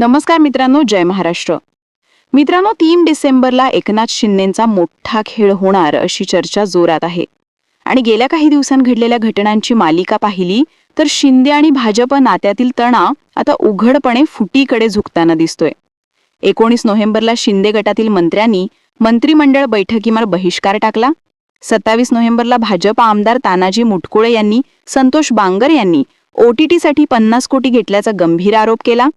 नमस्कार मित्रांनो जय महाराष्ट्र. मित्रांनो तीन डिसेंबरला एकनाथ शिंदेचा मोठा खेळ होणार अशी चर्चा जोरात आहे. आणि गेल्या काही दिवसांत घडलेल्या घटनांची मालिका पाहिली तर शिंदे आणि भाजप नात्यातील तणाव आता उघडपणे फुटीकडे झुकताना दिसतोय. एकोणीस नोव्हेंबरला शिंदे गटातील मंत्र्यांनी मंत्रिमंडळ बैठकीवर बहिष्कार टाकला. सत्तावीस नोव्हेंबरला भाजप आमदार तानाजी मुटकुळे यांनी संतोष बांगर यांनी ओटीटीसाठी पन्नास कोटी घेतल्याचा गंभीर आरोप केला.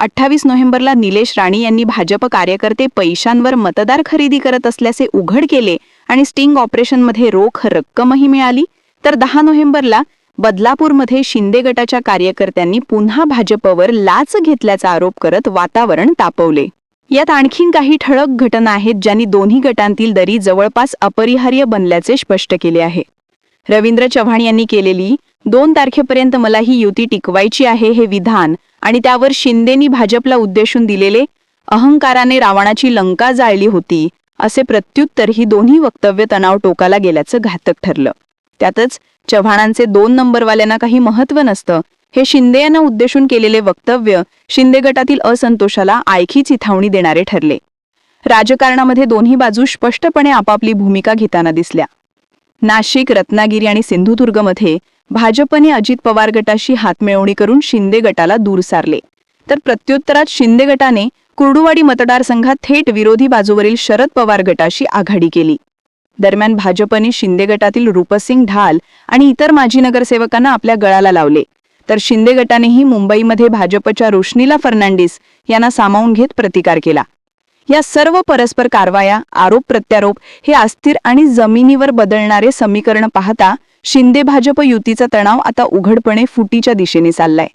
अठ्ठावीस नोव्हेंबरला निलेश राणे यांनी भाजप कार्यकर्ते पैशांवर मतदार खरेदी करत असल्याचे उघड केले आणि स्टिंग ऑपरेशनमध्ये रोख रक्कमही मिळाली. तर दहा नोव्हेंबरला बदलापूरमध्ये शिंदे गटाच्या कार्यकर्त्यांनी पुन्हा भाजपवर लाच घेतल्याचा आरोप करत वातावरण तापवले. यात आणखीन काही ठळक घटना आहेत ज्यांनी दोन्ही गटांतील दरी जवळपास अपरिहार्य बनल्याचे स्पष्ट केले आहे. रवींद्र चव्हाण यांनी केलेली दोन तारखेपर्यंत मला ही युती टिकवायची आहे हे विधान आणि त्यावर शिंदेनी भाजपला उद्देशून दिलेले अहंकाराने रावणाची लंका जाळली होती असे प्रत्युत्तर ही दोन्ही वक्तव्य तणाव टोकाला गेल्याचं घातक ठरलं. त्यातच चव्हाणांचे दोन नंबरवाल्यांना काही महत्त्व नसतं हे शिंदे यांना उद्देशून केलेले वक्तव्य शिंदे गटातील असंतोषाला आयखी चिथावणी देणारे ठरले. राजकारणामध्ये दोन्ही बाजू स्पष्टपणे आपापली भूमिका घेताना दिसल्या. नाशिक रत्नागिरी आणि सिंधुदुर्गमध्ये भाजपने अजित पवार गटाशी हातमिळवणी करून शिंदे गटाला दूर सारले. तर प्रत्युत्तरात शिंदे गटाने कुर्डुवाडी मतदारसंघात थेट विरोधी बाजूवरील शरद पवार गटाशी आघाडी केली. दरम्यान भाजपने शिंदे गटातील रूपसिंग ढाल आणि इतर माजी नगरसेवकांना आपल्या गळाला लावले. तर शिंदे गटानेही मुंबईमध्ये भाजपच्या रोशनीला फर्नांडिस यांना सामावून घेत प्रतिकार केला. या सर्व परस्पर कारवाया आरोप प्रत्यारोप हे अस्थिर आणि जमिनीवर बदलणारे समीकरण पाहता शिंदे भाजप युतीचा तणाव आता उघडपणे फुटीच्या दिशेने चाललाय.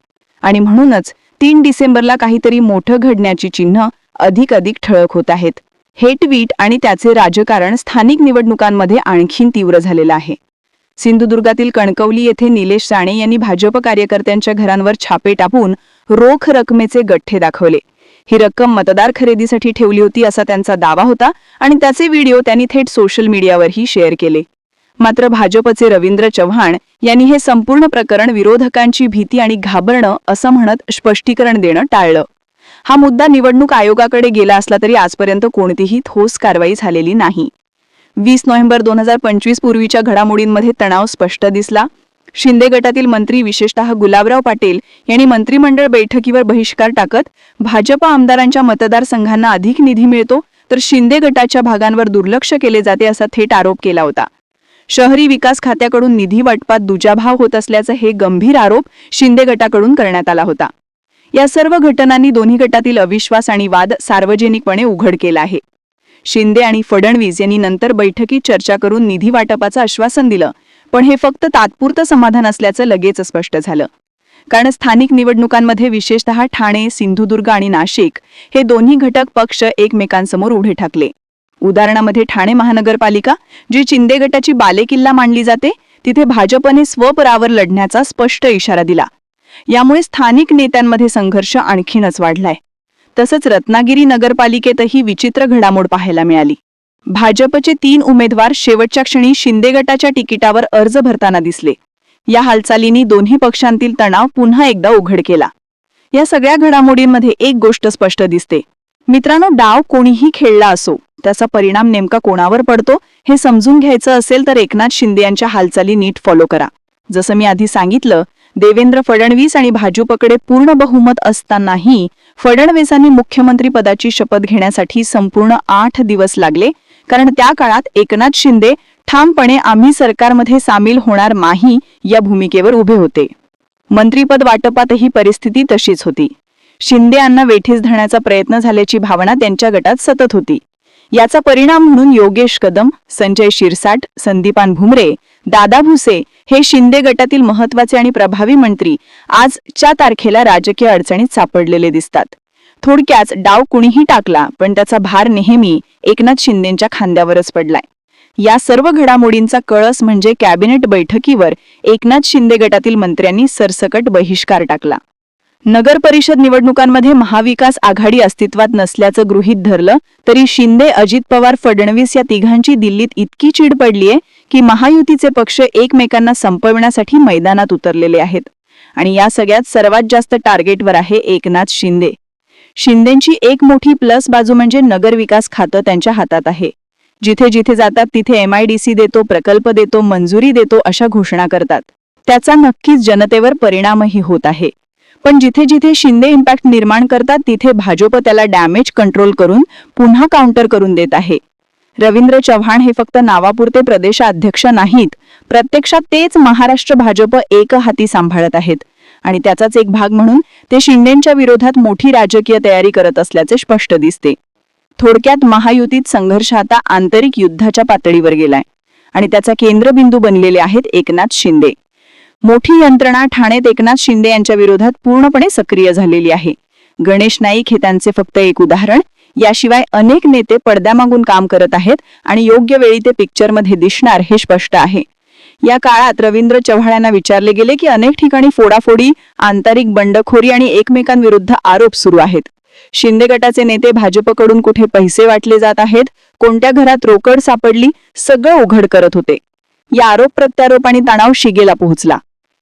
आणि म्हणूनच तीन डिसेंबरला काहीतरी मोठं घडण्याची चिन्ह अधिक अधिक ठळक होत आहेत. हे ट्विट आणि त्याचे राजकारण स्थानिक निवडणुकांमध्ये आणखीन तीव्र झालेलं आहे. सिंधुदुर्गातील कणकवली येथे निलेश राणे यांनी भाजप कार्यकर्त्यांच्या घरांवर छापे टाकून रोख रकमेचे गठ्ठे दाखवले. ही रक्कम मतदार खरेदीसाठी ठेवली होती असा त्यांचा दावा होता आणि त्याचे व्हिडिओ त्यांनी थेट सोशल मीडियावरही शेअर केले. मात्र भाजपचे रवींद्र चव्हाण यांनी हे संपूर्ण प्रकरण विरोधकांची भीती आणि घाबरणं असं म्हणत स्पष्टीकरण देणं टाळलं. हा मुद्दा निवडणूक आयोगाकडे गेला असला तरी आजपर्यंत कोणतीही ठोस कारवाई झालेली नाही. वीस नोव्हेंबर दोन हजार पंचवीस पूर्वीच्या घडामोडींमध्ये तणाव स्पष्ट दिसला. शिंदे गटातील मंत्री विशेषतः गुलाबराव पाटील यांनी मंत्रिमंडळ बैठकीवर बहिष्कार टाकत भाजपा आमदारांच्या मतदारसंघांना अधिक निधी मिळतो तर शिंदे गटाच्या भागांवर दुर्लक्ष केले जाते असा थेट आरोप केला होता. शहरी विकास खात्याकडून निधी वाटपात दुजाभाव होत असल्याचा हे गंभीर आरोप शिंदे गटाकडून करण्यात आला होता. या सर्व घटनांनी दोन्ही गटातील अविश्वास आणि वाद सार्वजनिकपणे उघड केला आहे. शिंदे आणि फडणवीस यांनी नंतर बैठकीत चर्चा करून निधी वाटपाचं आश्वासन दिलं पण हे फक्त तात्पुरतं समाधान असल्याचं लगेच स्पष्ट झालं. कारण स्थानिक निवडणुकांमध्ये विशेषतः ठाणे सिंधुदुर्ग आणि नाशिक हे दोन्ही घटक पक्ष एकमेकांसमोर उभे ठाकले. उदाहरणामध्ये ठाणे महानगरपालिका जी चिंदे गटाची बालेकिल्ला मानली जाते तिथे भाजपने स्वपरावर लढण्याचा स्पष्ट इशारा दिला. यामुळे स्थानिक नेत्यांमध्ये संघर्ष आणखीनच वाढलाय. तसंच रत्नागिरी नगरपालिकेतही विचित्र घडामोड पाहायला मिळाली. भाजपचे तीन उमेदवार शेवटच्या क्षणी शिंदे गटाच्या तिकिटावर अर्ज भरताना दिसले. या हालचालींनी दोन्ही पक्षांतील तणाव पुन्हा एकदा उघड केला. या सगळ्या घडामोडींमध्ये एक गोष्ट स्पष्ट दिसते. मित्रांनो डाव कोणीही खेळला असो त्याचा परिणाम नेमका कोणावर पडतो हे समजून घ्यायचं असेल तर एकनाथ शिंदे यांच्या हालचाली नीट फॉलो करा. जसं मी आधी सांगितलं देवेंद्र फडणवीस आणि भाजपकडे पूर्ण बहुमत असतानाही फडणवीसांनी मुख्यमंत्री पदाची शपथ घेण्यासाठी संपूर्ण आठ दिवस लागले. कारण त्या काळात एकनाथ शिंदे ठामपणे आम्ही सरकारमध्ये सामील होणार नाही या भूमिकेवर उभे होते. मंत्रीपद वाटपातही परिस्थिती तशीच होती. शिंदे यांना वेठीस धरण्याचा प्रयत्न झाल्याची भावना त्यांच्या गटात सतत होती. याचा परिणाम म्हणून योगेश कदम संजय शिरसाट संदीपान भुमरे दादा भुसे हे शिंदे गटातील महत्त्वाचे आणि प्रभावी मंत्री आजच्या तारखेला राजकीय अडचणीत सापडलेले दिसतात. थोडक्यात डाव कुणीही टाकला पण त्याचा भार नेहमी एकनाथ शिंदेच्या खांद्यावरच पडलाय. या सर्व घडामोडींचा कळस म्हणजे कॅबिनेट बैठकीवर एकनाथ शिंदे गटातील मंत्र्यांनी सरसकट बहिष्कार टाकला. नगर परिषद निवडणुकांमध्ये महाविकास आघाडी अस्तित्वात नसल्याचं गृहीत धरलं तरी शिंदे अजित पवार फडणवीस या तिघांची दिल्लीत इतकी चीड पडलीये की महायुतीचे पक्ष एकमेकांना संपविण्यासाठी मैदानात उतरलेले आहेत. आणि या सगळ्यात सर्वात जास्त टार्गेटवर आहे एकनाथ शिंदे. शिंदेची एक मोठी प्लस बाजू म्हणजे नगर विकास खातं त्यांच्या हातात आहे. जिथे जिथे जातात तिथे एमआयडीसी देतो प्रकल्प देतो मंजुरी देतो अशा घोषणा करतात. त्याचा नक्कीच जनतेवर परिणामही होत आहे. पण जिथे जिथे शिंदे इम्पॅक्ट निर्माण करतात तिथे भाजप त्याला डॅमेज कंट्रोल करून पुन्हा काउंटर करून देत आहे. रवींद्र चव्हाण हे फक्त नावापुरते प्रदेशाध्यक्ष नाहीत. प्रत्यक्षात तेच महाराष्ट्र भाजप एक हाती सांभाळत आहेत. आणि त्याचाच एक भाग म्हणून ते शिंदेच्या विरोधात मोठी राजकीय तयारी करत असल्याचे स्पष्ट दिसते. थोडक्यात महायुतीत संघर्ष आता आंतरिक युद्धाच्या पातळीवर गेलाय. आणि त्याचा केंद्रबिंदू बनलेले आहेत एकनाथ शिंदे. मोठी यंत्रणा ठाण्यात एकनाथ शिंदे यांच्या विरोधात पूर्णपणे सक्रिय झालेली आहे. गणेश नाईक हे त्यांचे फक्त एक उदाहरण. याशिवाय अनेक नेते पडद्यामागून काम करत आहेत आणि योग्य वेळी ते पिक्चरमध्ये दिसणार हे स्पष्ट आहे. या काळात रवींद्र चव्हाण यांना विचारले गेले की अनेक ठिकाणी फोडाफोडी आंतरिक बंडखोरी आणि एकमेकांविरुद्ध आरोप सुरू आहेत. शिंदे गटाचे नेते भाजपकडून कुठे पैसे वाटले जात आहेत कोणत्या घरात रोकड सापडली सगळं उघड करत होते. या आरोप प्रत्यारोप आणि तणाव शिगेला पोहोचला.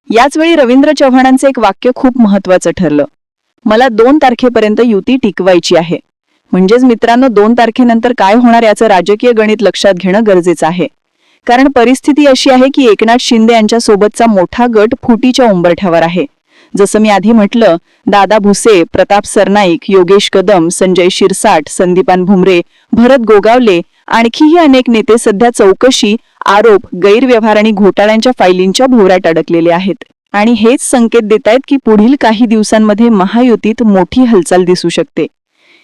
याचवेळी रवींद्र चव्हाणांचे एक वाक्य खूप महत्वाचं ठरलं. मला दोन तारखेपर्यंत युती टिकवायची आहे. म्हणजेच मित्रांनो दोन तारखेनंतर काय होणार याचं राजकीय गणित लक्षात घेणं गरजेचं आहे. कारण परिस्थिती अशी आहे की एकनाथ शिंदे यांच्या सोबतचा मोठा गट फुटीच्या उंबरठ्यावर आहे. जसं मी आधी म्हटलं दादा भुसे प्रताप सरनाईक योगेश कदम संजय शिरसाट संदीपान भुमरे भरत गोगावले आणखीही अनेक नेते सध्या चौकशी आरोप गैरव्यवहार आणि घोटाळ्यांच्या फायलींच्या भोवऱ्यात अडकलेले आहेत. आणि हेच संकेत देत आहेत की पुढील काही दिवसांमध्ये महायुतीत मोठी हालचाल दिसू शकते.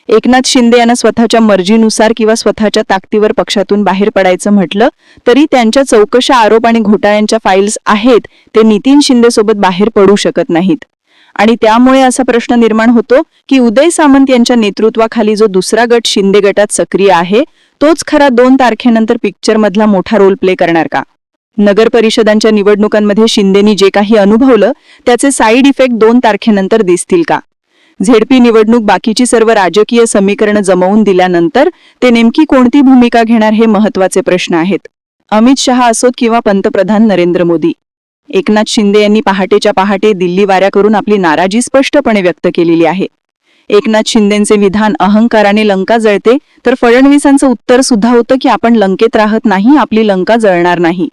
एकनाथ शिंदे यांना स्वतःच्या मर्जीनुसार किंवा स्वतःच्या ताकदीवर पक्षातून बाहेर पडायचं म्हटलं तरी त्यांच्या चौकशा आरोप आणि घोटाळ्यांच्या फाईल्स आहेत ते नितीन शिंदे सोबत बाहेर पडू शकत नाहीत. आणि त्यामुळे असा प्रश्न निर्माण होतो की उदय सामंत यांच्या नेतृत्वाखाली जो दुसरा गट शिंदे गटात सक्रिय आहे तोच खरा दोन तारखेनंतर पिक्चरमधला मोठा रोल प्ले करणार का? नगर परिषदांच्या निवडणुकांमध्ये शिंदेनी जे काही अनुभवलं त्याचे साईड इफेक्ट दोन तारखेनंतर दिसतील का? झेडपी निवडणूक बाकीची सर्व राजकीय समीकरणं जमवून दिल्यानंतर ते नेमकी कोणती भूमिका घेणार हे महत्त्वाचे प्रश्न आहेत. अमित शहा असोत किंवा पंतप्रधान नरेंद्र मोदी? एकनाथ शिंदे यांनी पहाटेच्या पहाटे दिल्ली वाऱ्या करून आपली नाराजी स्पष्टपणे व्यक्त केलेली आहे. एकनाथ शिंदेचे विधान अहंकाराने लंका जळते तर फडणवीसांचं उत्तर सुद्धा होतं की आपण लंकेत राहत नाही आपली लंका जळणार नाही.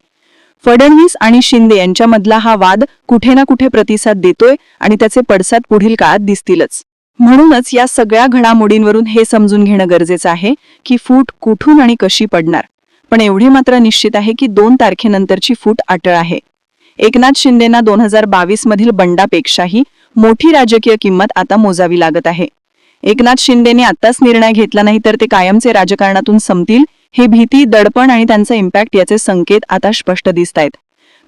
फडणवीस आणि शिंदे यांच्यामधला हा वाद कुठे ना कुठे प्रतिसाद देतोय आणि त्याचे पडसाद पुढील काळात दिसतीलच. म्हणूनच या सगळ्या घडामोडींवरून हे समजून घेणं गरजेचं आहे की फूट कुठून आणि कशी पडणार. पण एवढे मात्र निश्चित आहे की दोन तारखेनंतरची फूट अटळ आहे. एकनाथ शिंदेना दोन हजार बावीस मधील बंडापेक्षाही मोठी राजकीय किंमत आता मोजावी लागत आहे. एकनाथ शिंदेने आताच निर्णय घेतला नाही तर ते कायमचे राजकारणातून संपतील हे भीती दडपण आणि त्यांचा इम्पॅक्ट याचे संकेत आता स्पष्ट दिसत आहेत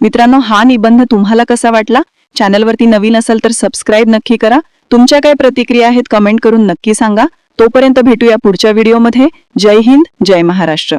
मित्रांनो हा निबंध तुम्हाला कसा वाटला? चॅनलवरती नवीन असेल तर सबस्क्राईब नक्की करा. तुमच्या काय प्रतिक्रिया आहेत कमेंट करून नक्की सांगा. तोपर्यंत भेटूया पुढच्या व्हिडिओमध्ये जय हिंद जय महाराष्ट्र.